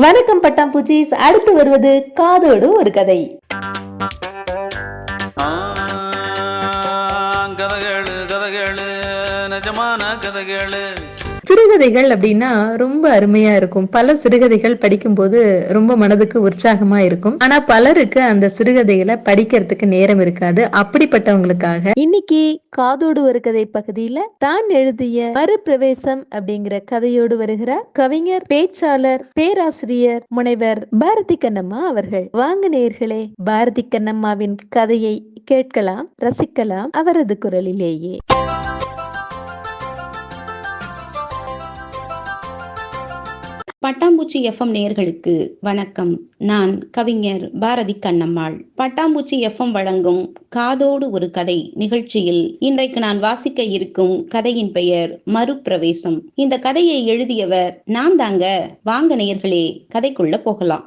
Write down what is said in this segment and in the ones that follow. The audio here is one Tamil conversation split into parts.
வணக்கம் பட்டாம்பூச்சிஸ் அடுத்து வருவது காதோடு ஒரு கதை. கதைகள் கதைகள் நிஜமான கதைகளு. சிறுகதைகள் அப்படின்னா ரொம்ப அருமையா இருக்கும். பல சிறுகதைகள் படிக்கும்போது ரொம்ப மனதுக்கு உற்சாகமா இருக்கும். ஆனா பலருக்கு அந்த சிறுகதைகளை படிக்கிறதுக்கு நேரம் இருக்காது. அப்படிப்பட்டவங்களுக்காக. இன்னைக்கு காதோடு ஒரு கதை பகுதியில தான் எழுதிய மறுபிரவேசம் அப்படிங்கிற கதையோடு வருகிறார் கவிஞர் பேச்சாளர் பேராசிரியர் முனைவர் பாரதி கண்ணம்மா அவர்கள். வாங்க நேர்களே பாரதி கண்ணம்மாவின் கதையை கேட்கலாம் ரசிக்கலாம் அவரது குரலிலேயே. பட்டாம்பூச்சி எஃப்எம் நேயர்களுக்கு வணக்கம். நான் கவிஞர் பாரதி கண்ணம்மாள். பட்டாம்பூச்சி எஃப்எம் வழங்கும் காதோடு ஒரு கதை நிகழ்ச்சியில் இன்றைக்கு நான் வாசிக்க இருக்கும் கதையின் பெயர் மறுபிரவேசம் இந்த கதையை எழுதியவர் நான் தாங்க வாங்க நேயர்களே கதைக்குள்ள போகலாம்.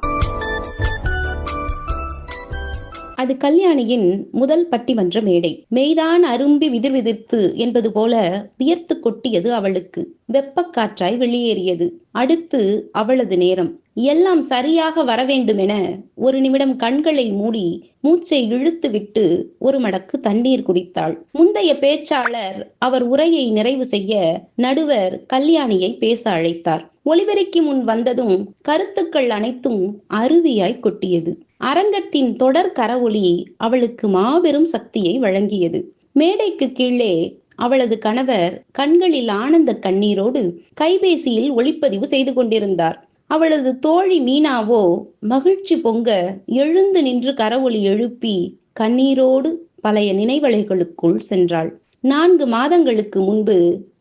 அது கல்யாணியின் முதல் பட்டிமன்ற மேடை. மெய்தான் அரும்பி விதிர் விதிர்த்து என்பது போல வியர்த்து கொட்டியது அவளுக்கு. வெப்பக்காற்றாய் வெளியேறியது. அடுத்து அவளது நேரம். எல்லாம் சரியாக வரவேண்டுமென ஒரு நிமிடம் கண்களை மூடி மூச்சை இழுத்து விட்டு ஒரு மடக்கு தண்ணீர் குடித்தாள். முந்தைய பேச்சாளர் அவர் உரையை நிறைவு செய்ய நடுவர் கல்யாணியை பேச அழைத்தார். ஒலிபெருக்கி முன் வந்ததும் கருத்துக்கள் அனைத்தும் அருவியாய் கொட்டியது. அரங்கத்தின் தொடர் கரவொளி அவளுக்கு மாபெரும் சக்தியை வழங்கியது. மேடைக்கு கீழே அவளது கணவர் கண்களில் ஆனந்த கண்ணீரோடு கைபேசியில் ஒளிப்பதிவு செய்து கொண்டிருந்தார். அவளது தோழி மீனாவோ மகிழ்ச்சி பொங்க எழுந்து நின்று கரவொளி எழுப்பி கண்ணீரோடு பழைய நினைவலைகளுக்குள் சென்றாள். நான்கு மாதங்களுக்கு முன்பு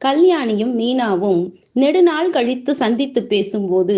கல்யாணியும் மீனாவும் நெடுநாள் கழித்து சந்தித்து பேசும்போது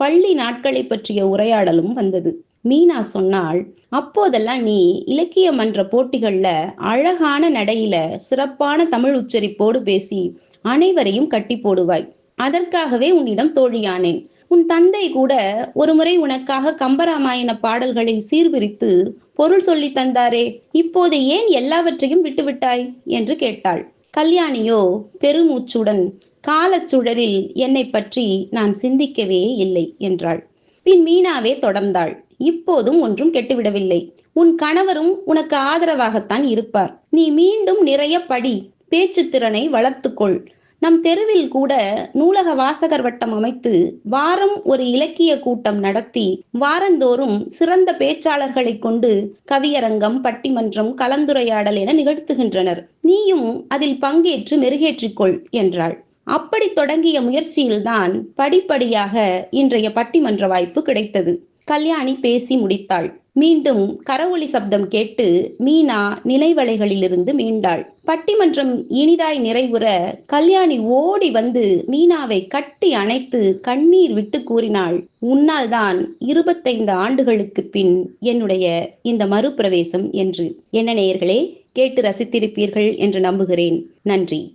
பள்ளி நாட்களை பற்றிய உரையாடலும் வந்தது. மீனா சொன்னாள் அப்போதெல்லாம் நீ இலக்கிய மன்ற போட்டிகள்ல அழகான நடையில சிறப்பான தமிழ் உச்சரிப்போடு பேசி அனைவரையும் கட்டி போடுவாய். அதற்காகவே உன்னிடம் தோழியானேன். உன் தந்தை கூட ஒருமுறை உனக்காக கம்பராமாயண பாடல்களை சீர்விரித்து பொருள் சொல்லி தந்தாரே இப்போது ஏன் எல்லாவற்றையும் விட்டுவிட்டாய்? என்று கேட்டாள். கல்யாணியோ பெருமூச்சுடன் காலச்சுழலில் என்னை பற்றி நான் சிந்திக்கவே இல்லை என்றாள். பின் மீனாவே தொடர்ந்தாள். இப்போதும் ஒன்றும் கெட்டுவிடவில்லை. உன் கணவரும் உனக்கு ஆதரவாகத்தான் இருப்பார். நீ மீண்டும் நிறைய படி பேச்சு திறனை வளர்த்துக்கொள். நம் தெருவில் கூட நூலக வாசகர் வட்டம் அமைத்து வாரம் ஒரு இலக்கிய கூட்டம் நடத்தி வாரந்தோறும் சிறந்த பேச்சாளர்களை கொண்டு கவியரங்கம் பட்டிமன்றம் கலந்துரையாடல் என நிகழ்த்துகின்றனர். நீயும் அதில் பங்கேற்று மெருகேற்றிக்கொள் என்றாள். அப்படி தொடங்கிய முயற்சியில்தான் படிப்படியாக இன்றைய பட்டிமன்ற வாய்ப்பு கிடைத்தது. கல்யாணி பேசி முடித்தாள். மீண்டும் கரவொலி சப்தம் கேட்டு மீனா நினைவலைகளிலிருந்து மீண்டாள். பட்டிமன்றம் இனிதாய் நிறைவுற கல்யாணி ஓடி வந்து மீனாவை கட்டி அணைத்து கண்ணீர் விட்டு கூறினாள். உன்னால் தான் இருபத்தைந்து ஆண்டுகளுக்கு பின் என்னுடைய இந்த மறுபிரவேசம் என்று. என்ன நேயர்களே கேட்டு ரசித்திருப்பீர்கள் என்று நம்புகிறேன். நன்றி.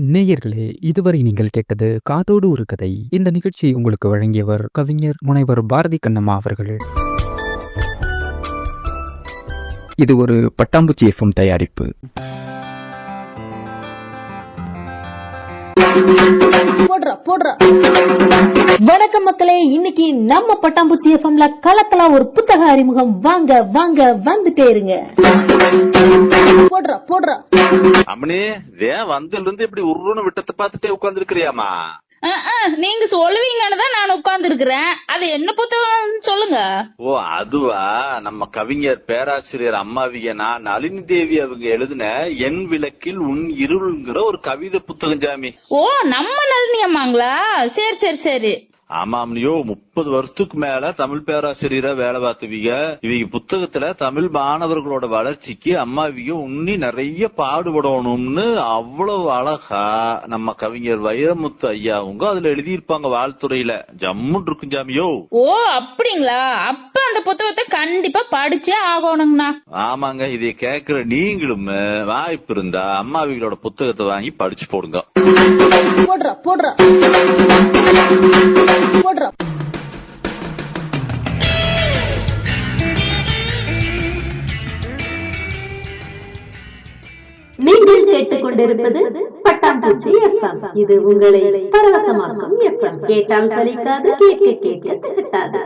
நேயர்களே இதுவரை நீங்கள் கேட்டது காதோடு ஒரு கதை. இந்த நிகழ்ச்சியை உங்களுக்கு வழங்கியவர் கவிஞர் முனைவர் பாரதி கண்ணம்மா அவர்கள். இது ஒரு பட்டாம்பூச்சி எஃப்எம் தயாரிப்பு. போடுறா போடுறா. வணக்கம் மக்களே இன்னைக்கு நம்ம பட்டாம்பூச்சி எஃப்எம்ல கலக்கலா ஒரு புத்தக அறிமுகம். வாங்க வாங்க வந்துட்டே இருங்க. போடுறா போடுறா. அம்மனே ஏன் வந்ததுல இருந்து இப்படி உருன்னு விட்டத்தை பார்த்துட்டே உட்கார்ந்து இருக்கிறியாமா நீங்க சொல்லுவீங்கன்னு தான் நான் உட்கார்ந்து இருக்கிறேன் அது என்ன புத்தகம் சொல்லுங்க. ஓ அதுவா? நம்ம கவிஞர் பேராசிரியர் அம்மாவிய நான் நளினி தேவி அவங்க எழுதின என் விளக்கில் உன் இருள்ங்கிற ஒரு கவிதை புத்தகம் ஜாமி. ஓ நம்ம நளினி அம்மாங்களா? சரி சரி சரி. ஆமாம்னியோ முப்பது வருஷத்துக்கு மேல தமிழ் பேராசிரியரா வேலை பார்த்துவீங்க. இவங்க புத்தகத்துல தமிழ் மாணவர்களோட வளர்ச்சிக்கு அம்மாவிய உன்னி நிறைய பாடுபடணும்னு அவ்வளவு அழகா நம்ம கவிஞர் வைரமுத்து ஐயாவுங்க அதுல எழுதியிருப்பாங்க வாழ்த்துறையில. ஜம்முன்னு இருக்கும் ஜாமியோ ஓ அப்படிங்களா? அப்ப அந்த புத்தகத்தை கண்டிப்பா படிச்சே ஆகணுங்கண்ணா. ஆமாங்க இதை கேக்குற நீங்களும் வாய்ப்பு இருந்தா அம்மாவிகளோட புத்தகத்தை வாங்கி படிச்சு போடுங்க. போடுறா போடுறா. போடுறா. கொண்டிருப்பது பட்டாம்பூச்சி எஃப்எம் இது உங்களை பரவசமாக்கும் எஃப்எம் கேட்டால் சலிக்காது கேட்க கேட்க திகட்டாது.